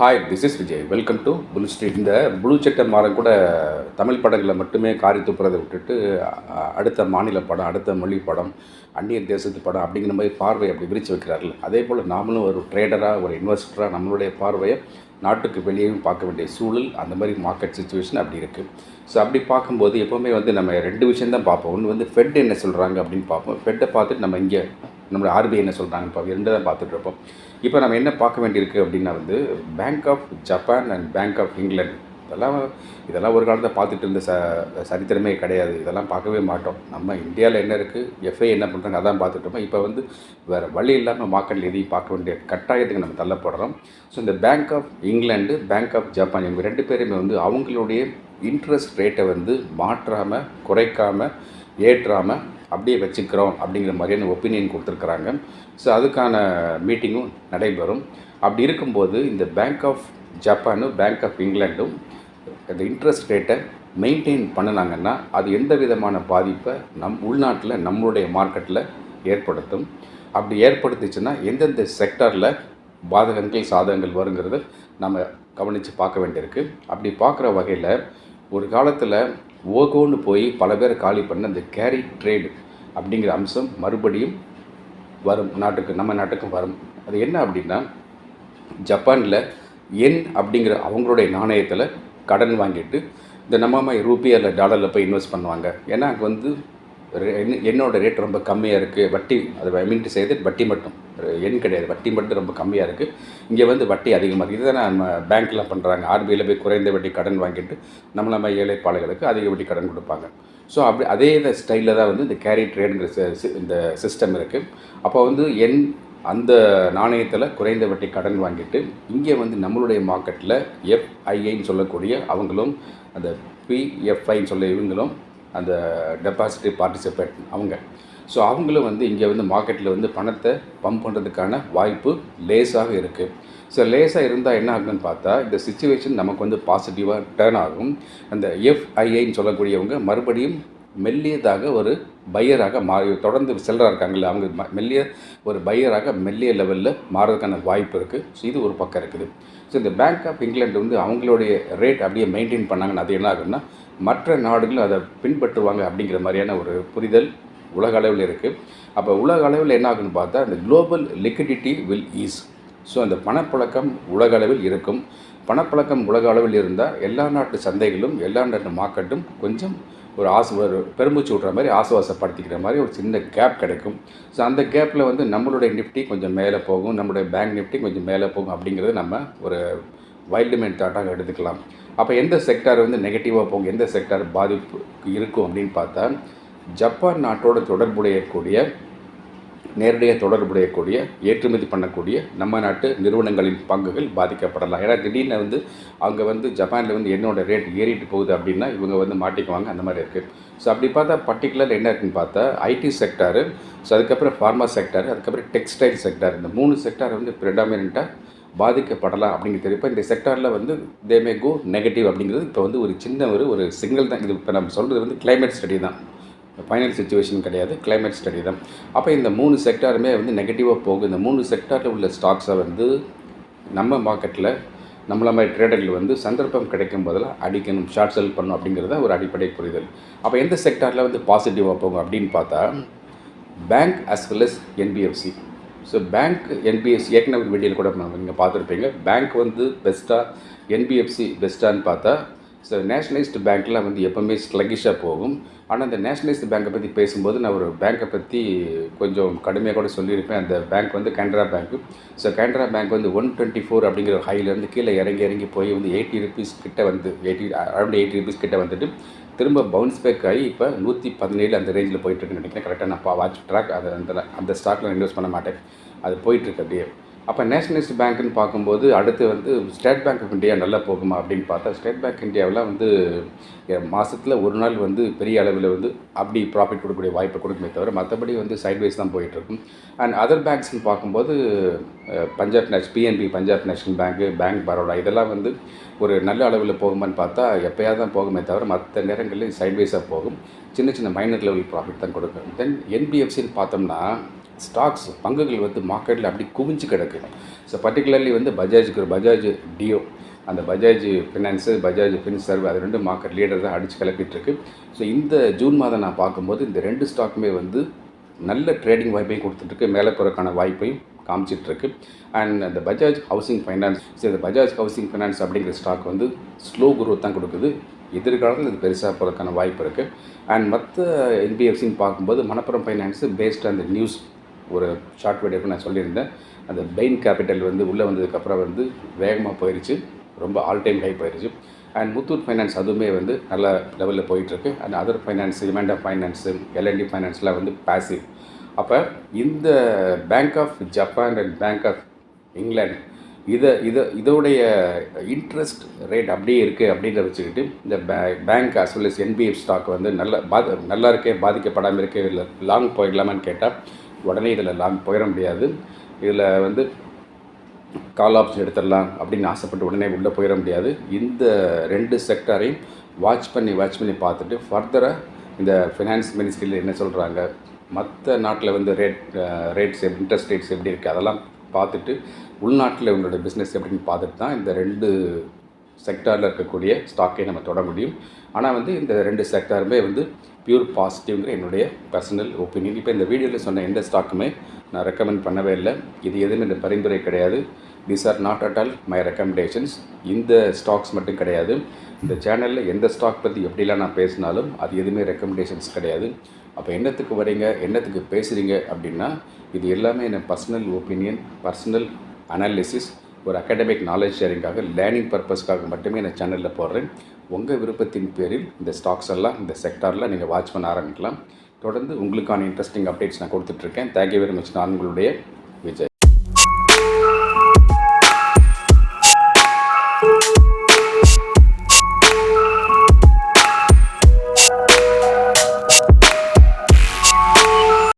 Hi this is Vijay welcome to blue street இந்த blue சட்டை மாறம் கூட தமிழ் படங்களை மட்டுமே காரி துப்புறதை விட்டுட்டு அடுத்த மாநில படம் அடுத்த மொழி படம் அந்நிய தேசத்து படம் அப்படிங்கிற மாதிரி பார்வை அப்படி விரித்து வைக்கிறார்கள். அதே போல் நாமளும் ஒரு ட்ரேடராக ஒரு இன்வெஸ்டராக நம்மளுடைய பார்வையை நாட்டுக்கு வெளியேயும் பார்க்க வேண்டிய சூழல் அந்த மாதிரி மார்க்கெட் சுச்சுவேஷன் அப்படி இருக்குது ஸோ அப்படி பார்க்கும்போது எப்போவுமே வந்து நம்ம ரெண்டு விஷயம் தான் பார்ப்போம். ஒன்று வந்து ஃபெட் என்ன சொல்கிறாங்க அப்படின்னு பார்ப்போம். ஃபெட்டை பார்த்துட்டு நம்ம இங்கே நம்மளோட ஆர்பிஐ என்ன சொல்கிறாங்க இப்போ ரெண்டு தான் பார்த்துட்ருப்போம் இப்போ நம்ம என்ன பார்க்க வேண்டியிருக்கு அப்படின்னா வந்து bank of Japan and bank of England இதெல்லாம் இதெல்லாம் ஒரு காலத்தை பார்த்துட்டு இருந்த ச சரித்திரமே கிடையாது. இதெல்லாம் பார்க்கவே மாட்டோம். நம்ம இந்தியாவில் என்ன இருக்குது எஃப்ஐ என்ன பண்ணுறாங்க அதான் பார்த்துட்டு இப்போ வந்து வேறு வழி இல்லாமல் மார்க்கெட்டில் எதையும் பார்க்க வேண்டிய கட்டாயத்துக்கு நம்ம தள்ளப்படுறோம். ஸோ இந்த bank of England bank of Japan இவங்க ரெண்டு பேருமே வந்து அவங்களுடைய இன்ட்ரெஸ்ட் ரேட்டை வந்து மாற்றாமல் குறைக்காமல் ஏற்றாமல் அப்படியே வச்சுக்கிறோம் அப்படிங்கிற மாதிரியான ஒப்பீனியன் கொடுத்துருக்குறாங்க. ஸோ அதுக்கான மீட்டிங்கும் நடைபெறும். அப்படி இருக்கும்போது இந்த பேங்க் ஆஃப் ஜப்பானும் பேங்க் ஆஃப் இங்கிலாண்டும் இந்த இன்ட்ரெஸ்ட் ரேட்டை மெயின்டைன் பண்ணினாங்கன்னா அது எந்த விதமான பாதிப்பை நம் உள்நாட்டில் நம்மளுடைய மார்க்கெட்டில் ஏற்படுத்தும். அப்படி ஏற்படுத்துச்சுன்னா எந்தெந்த செக்டரில் பாதகங்கள் சாதகங்கள் வருங்கிறத நம்ம கவனித்து பார்க்க வேண்டியிருக்கு. அப்படி பார்க்குற வகையில் ஒரு காலத்தில் ஓகோன்னு போய் பல பேர் காலி பண்ண அந்த கேரி ட்ரேடு அப்படிங்கிற அம்சம் மறுபடியும் வரும் நாட்டுக்கு நம்ம நாட்டுக்கும் வரும். அது என்ன அப்படின்னா ஜப்பானில் என் அப்படிங்கிற அவங்களுடைய நாணயத்தில் கடன் வாங்கிட்டு இந்த நம்ம மாதிரி ரூபி அல்ல டாலரில் போய் இன்வெஸ்ட் பண்ணுவாங்க. ஏன்னா அங்கே வந்து என்னோடய ரேட் ரொம்ப கம்மியாக இருக்குது வட்டி அது ஐ மீன் செய்து வட்டி மட்டும். எண் கிடையாது வட்டி மட்டும் ரொம்ப கம்மியாக இருக்குது இங்கே வந்து வட்டி அதிகமாக இருக்குது இதை நம்ம பேங்க்கில் பண்ணுறாங்க ஆர்பிஐயில் போய் குறைந்த வட்டி கடன் வாங்கிட்டு நம்ம நம்ம ஏழைப்பாளைகளுக்கு அதிக வட்டி கடன் கொடுப்பாங்க. ஸோ அப்படி அதே ஸ்டைலில் தான் வந்து இந்த கேரி ட்ரேடுங்கிற சி- சி- இந்த சிஸ்டம் இருக்குது அப்போ வந்து என் அந்த நாணயத்தில் குறைந்த வட்டி கடன் வாங்கிட்டு இங்கே வந்து நம்மளுடைய மார்க்கெட்டில் எஃப்ஐஐன்னு சொல்லக்கூடிய அவங்களும் அந்த பிஎஃப்ஐன்னு சொல்ல இவங்களும் அந்த டெபாசிட்டி பார்ட்டிசிபேட் அவங்க. ஸோ அவங்களும் வந்து இங்கே வந்து மார்க்கெட்டில் வந்து பணத்தை பம்ப் பண்ணுறதுக்கான வாய்ப்பு லேஸாக இருக்குது ஸோ லேஸாக இருந்தால் என்ன ஆகுன்னு பார்த்தா இந்த சுச்சுவேஷன் நமக்கு வந்து பாசிட்டிவாக டேர்ன் ஆகும். அந்த எஃப்ஐஐன்னு சொல்லக்கூடியவங்க மறுபடியும் மெல்லியதாக ஒரு பையராக மாறி தொடர்ந்து செல்லராக இருக்காங்கல்ல அவங்க ம- மெல்லிய ஒரு பையராக மெல்லிய லெவலில் மாறதுக்கான வாய்ப்பு இருக்குது ஸோ இது ஒரு பக்கம் இருக்குது. ஸோ இந்த பேங்க் ஆஃப் இங்கிலாந்து வந்து அவங்களுடைய ரேட் அப்படியே மெயின்டைன் பண்ணாங்கன்னா அது என்ன ஆகுன்னா மற்ற நாடுகளும் அதை பின்பற்றுவாங்க அப்படிங்கிற மாதிரியான ஒரு புரிதல் உலக அளவில் இருக்குது அப்போ உலக அளவில் என்ன ஆகுன்னு பார்த்தா இந்த global liquidity will ease so அந்த பணப்பழக்கம் உலக அளவில் இருக்கும். பணப்பழக்கம் உலக அளவில் இருந்தால் எல்லா நாட்டு சந்தைகளும் எல்லா நாட்டு மார்க்கெட்டும் கொஞ்சம் ஒரு ஆசு ஒரு பெருமூச்சு விட்ற மாதிரி ஆசுவாசப்படுத்திக்கிற மாதிரி ஒரு சின்ன கேப் கிடைக்கும். ஸோ அந்த கேப்பில் வந்து நம்மளுடைய நிஃப்டி கொஞ்சம் மேலே போகும் நம்மளுடைய பேங்க் நிஃப்டி கொஞ்சம் மேலே போகும் அப்படிங்கிறது நம்ம ஒரு வைல்டுமேன் தாட்டாக எடுத்துக்கலாம். அப்போ எந்த செக்டார் வந்து நெகட்டிவாக போகும் எந்த செக்டார் பாதிப்பு இருக்கும் அப்படின்னு பார்த்தா ஜப்பான் நாட்டோட தொடர்புடைய கூடிய நேரடியாக தொடர்புடையக்கூடிய ஏற்றுமதி பண்ணக்கூடிய நம்ம நாட்டு நிறுவனங்களின் பங்குகள் பாதிக்கப்படலாம். ஏன்னா திடீர்னு வந்து அங்கே வந்து ஜப்பானில் வந்து என்னோட ரேட் ஏறிட்டு போகுது அப்படின்னா இவங்க வந்து மாட்டிக்குவாங்க. அந்த மாதிரி இருக்குது ஸோ அப்படி பார்த்தா பர்டிகுலர் என்ன இருக்குன்னு பார்த்தா ஐடி செக்டாரு ஸோ அதுக்கப்புறம் ஃபார்மா செக்டார் அதுக்கப்புறம் டெக்ஸ்டைல் செக்டார் இந்த மூணு செக்டார் வந்து ப்ரிடாமினண்ட்டாக பாதிக்கப்படலாம் அப்படிங்கிறது தெரியும் இப்போ இந்த செக்டாரில் வந்து தே மே கோ நெகட்டிவ் அப்படிங்கிறது இப்போ வந்து ஒரு சின்ன ஒரு ஒரு சிங்கிள் தான். இது இப்போ நம்ம சொல்கிறது வந்து கிளைமேட் ஸ்டடி தான். ஃபைனல் சுச்சுவேஷன் கிடையாது கிளைமேட் ஸ்டடி தான். அப்போ இந்த மூணு செக்டாருமே வந்து நெகட்டிவாக போகும் இந்த மூணு செக்டாரில் உள்ள ஸ்டாக்ஸை வந்து நம்ம மார்க்கெட்டில் நம்மள மாதிரி ட்ரேடர்கள் வந்து சந்தர்ப்பம் கிடைக்கும் போதெல்லாம் அடிக்கணும் ஷார்ட் செல் பண்ணணும் அப்படிங்கிறத ஒரு அடிப்படை புரிதல். அப்போ எந்த செக்டாரில் வந்து பாசிட்டிவாக போகும் அப்படின்னு பார்த்தா bank as well as NBFC so bank NBFC ஏற்கனவே ஒரு வீடியோவில் கூட நீங்கள் பார்த்துருப்பீங்க. பேங்க் வந்து பெஸ்ட்டாக என்பிஎஃப்சி பெஸ்ட்டான்னு பார்த்தா ஸோ நேஷனலைஸ்டு பேங்க்லாம் வந்து எப்போவுமே ஸ்லகிஷாக போகும். ஆனால் இந்த நேஷனலைஸ்டு பேங்க்கை பற்றி பேசும்போது நான் ஒரு பேங்க்கை பற்றி கொஞ்சம் கடுமையாக கூட சொல்லியிருப்பேன். அந்த பேங்க் வந்து கேனரா பேங்க்கு ஸோ கேனரா பேங்க் வந்து ஒன் டுவெண்ட்டி ஃபோர் அப்படிங்கிற ஹைலேருந்து கீழே இறங்கி இறங்கி போய் வந்து எயிட்டி ருபீஸ் கிட்டே வந்து எயிட்டி அரௌண்ட் எயிட்டி ருபீஸ் கிட்டே வந்துட்டு திரும்ப பவுன்ஸ் பேக் ஆகி இப்போ நூற்றி பதினேழு அந்த ரேஞ்சில் போயிட்டுருக்குன்னு நினைக்கிறேன். கரெக்டாக நான் வாட்ச் ட்ராக் அது அந்த அந்த ஸ்டாக்கில் இன்வெஸ்ட் பண்ண மாட்டேன். அது போயிட்டுருக்கு அப்படியே. அப்போ நேஷனலிஸ்ட் பேங்க்னு பார்க்கும்போது அடுத்து வந்து ஸ்டேட் பேங்க் ஆஃப் இந்தியா நல்லா போகுமா அப்படின்னு பார்த்தா ஸ்டேட் பேங்க் இந்தியாவில் வந்து மாதத்தில் ஒரு நாள் வந்து பெரிய அளவில் வந்து அப்படி ப்ராஃபிட் கொடுக்கக்கூடிய வாய்ப்பை கொடுக்குமே தவிர மற்றபடி வந்து சைட்வைஸ் தான் போயிட்டுருக்கும் அண்ட் அதர் பேங்க்ஸ்னு பார்க்கும்போது Punjab Nash PNB Punjab national bank bank Baroda இதெல்லாம் வந்து ஒரு நல்ல அளவில் போகுமான்னு பார்த்தா எப்போயாவது தான் போகுமே தவிர மற்ற நேரங்களில் சைட்வைஸாக போகும். சின்ன சின்ன மைனர் லெவல் ப்ராஃபிட் தான் கொடுக்கும். தென் என்பிஎஃப்சின்னு பார்த்தோம்னா ஸ்டாக்ஸ் பங்குகள் வந்து மார்க்கெட்டில் அப்படி குவிஞ்சு கிடக்கு. ஸோ பர்டிகுலர்லி வந்து பஜாஜுக்கு ஒரு பஜாஜ் டியோ. அந்த பஜாஜ் ஃபினான்ஸு பஜாஜ் ஃபின்சர்வ் அது ரெண்டு மார்க்கெட் லீடர் தான் அடித்து கிளப்பிட்டுருக்கு. ஸோ இந்த ஜூன் மாதம் நான் பார்க்கும்போது இந்த ரெண்டு ஸ்டாக்குமே வந்து நல்ல ட்ரேடிங் வாய்ப்பையும் கொடுத்துட்ருக்கு மேலே போகிறக்கான வாய்ப்பையும் காமிச்சிட்ருக்கு அண்ட் அந்த பஜாஜ் ஹவுசிங் ஃபைனான்ஸ் ஸோ இந்த பஜாஜ் ஹவுசிங் ஃபைனான்ஸ் அப்படிங்கிற ஸ்டாக் வந்து ஸ்லோ குரோத் தான் கொடுக்குது. எதிர்காலத்தில் இது பெருசாக போகிறதுக்கான வாய்ப்பு இருக்குது அண்ட் மற்ற என்பிஎஃப்சின்னு பார்க்கும்போது மணப்புரம் ஃபைனான்ஸு பேஸ்ட் அந்த நியூஸ் ஒரு ஷார்ட் வீடியோக்கு நான் சொல்லியிருந்தேன். அந்த பெயின் கேபிட்டல் வந்து உள்ளே வந்ததுக்கப்புறம் வந்து வேகமாக போயிடுச்சு ரொம்ப ஆல் டைம் ஹை போயிடுச்சு அண்ட் முத்தூட் ஃபைனான்ஸ் அதுவுமே வந்து நல்ல லெவலில் போயிட்டுருக்கு. அண்ட் அதர் ஃபைனான்ஸ் இமெண்டா ஃபைனான்ஸு எல்என்டி ஃபைனான்ஸ்லாம் வந்து பேசிவ் அப்போ இந்த bank of Japan and bank of England இதை இதை இதோடைய இன்ட்ரெஸ்ட் ரேட் அப்படியே இருக்குது அப்படின்றத வச்சுக்கிட்டு இந்த பே bank as well as NBF stock வந்து நல்ல பாதி நல்லா இருக்கே பாதிக்கப்படாமல் இருக்கே இல்லை லாங் போயிடலாமான்னு கேட்டால் உடனே இதில் லாங் போயிட முடியாது. இதில் வந்து கால் ஆப்ஷன் எடுத்துடலாம் அப்படின்னு ஆசைப்பட்டு உடனே உள்ளே போயிட முடியாது. இந்த ரெண்டு செக்டரையும் வாட்ச் பண்ணி வாட்ச் பண்ணி பார்த்துட்டு ஃபர்தராக இந்த ஃபினான்ஸ் மினிஸ்ட்ரியில் என்ன சொல்கிறாங்க மற்ற நாட்டில் வந்து ரேட் ரேட்ஸ் எப்படி இன்ட்ரெஸ்ட் ரேட்ஸ் எப்படி இருக்குது அதெல்லாம் பார்த்துட்டு உள்நாட்டில் உங்களோட பிஸ்னஸ் எப்படின்னு பார்த்துட்டு தான் இந்த ரெண்டு செக்டாரில் இருக்கக்கூடிய ஸ்டாக்கை நம்ம தொட முடியும். ஆனால் வந்து இந்த ரெண்டு செக்டாருமே வந்து பியூர் பாசிட்டிவ்ங்கிற என்னுடைய பர்சனல் ஒப்பீனியன் இப்போ இந்த வீடியோவில் சொன்ன எந்த ஸ்டாக்குமே நான் ரெக்கமெண்ட் பண்ணவே இல்லை. இது எதுவுமே இந்த பரிந்துரை கிடையாது. These are not at all my recommendations இந்த ஸ்டாக்ஸ் மட்டும் கிடையாது. இந்த சேனலில் எந்த ஸ்டாக் பற்றி எப்படிலாம் நான் பேசினாலும் அது எதுவுமே ரெக்கமெண்டேஷன்ஸ் கிடையாது. அப்போ என்னத்துக்கு வரீங்க? என்னத்துக்கு பேசுகிறீங்க அப்படின்னா இது எல்லாமே என் பர்சனல் ஒப்பீனியன் பர்சனல் அனாலிசிஸ் ஒரு அகாடமிக் நாலேஜ் ஷேரிங்காக லேர்னிங் பர்பஸ்க்காக மட்டுமே இந்த சேனலில் போடுறேன். உங்கள் விருப்பத்தின் பேரில் இந்த ஸ்டாக்ஸ் எல்லாம் இந்த செக்டாரில் நீங்கள் வாட்ச் பண்ண ஆரம்பிக்கலாம். தொடர்ந்து உங்களுக்கான இன்ட்ரெஸ்டிங் அப்டேட்ஸ் நான் கொடுத்துட்ருக்கேன் தேங்க்யூ வெரி மச் நான் உங்களுடைய விஜய்.